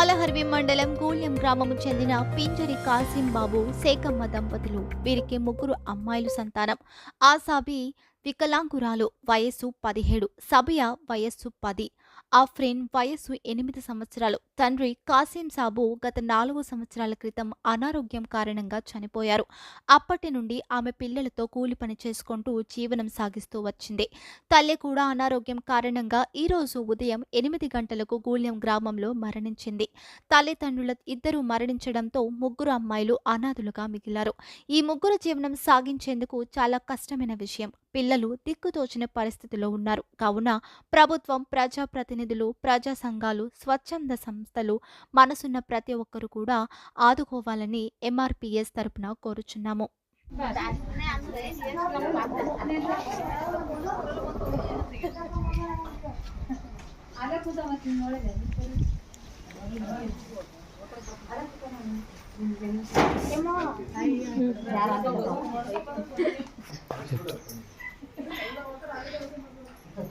మండలం గూళ్యం గ్రామము చెందిన పింజరి కాసిం బాబు శేఖమ్మ దంపతులు. వీరికి ముగ్గురు అమ్మాయిలు సంతానం. ఆసాబి వికలాంగురాలు వయస్సు పదిహేడు సబియా వయస్సు పది ఆఫ్రిన్ వయస్సు ఎనిమిది సంవత్సరాలు. తండ్రి కాసిం సాబు గత నాలుగు సంవత్సరాల క్రితం అనారోగ్యం కారణంగా చనిపోయారు. అప్పటి నుండి ఆమె పిల్లలతో కూలి పని చేసుకుంటూ జీవనం సాగిస్తూ వచ్చింది. తల్లి కూడా అనారోగ్యం కారణంగా ఈ రోజు ఉదయం ఎనిమిది గంటలకు గూళ్యం గ్రామంలో మరణించింది. తల్లిదండ్రుల ఇద్దరు మరణించడంతో ముగ్గురు అమ్మాయిలు అనాథులుగా మిగిలారు. ఈ ముగ్గురు జీవనం సాగించేందుకు చాలా కష్టమైన విషయం. పిల్లలు దిక్కుతోచిన పరిస్థితిలో ఉన్నారు. కావున ప్రభుత్వం ప్రజాప్రతినిధులు ప్రజా సంఘాలు స్వచ్ఛంద సంస్థలు మనసున్న ప్రతి ఒక్కరు కూడా ఆదుకోవాలని ఎంఆర్పిఎస్ తరపున కోరుచున్నాము.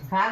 खान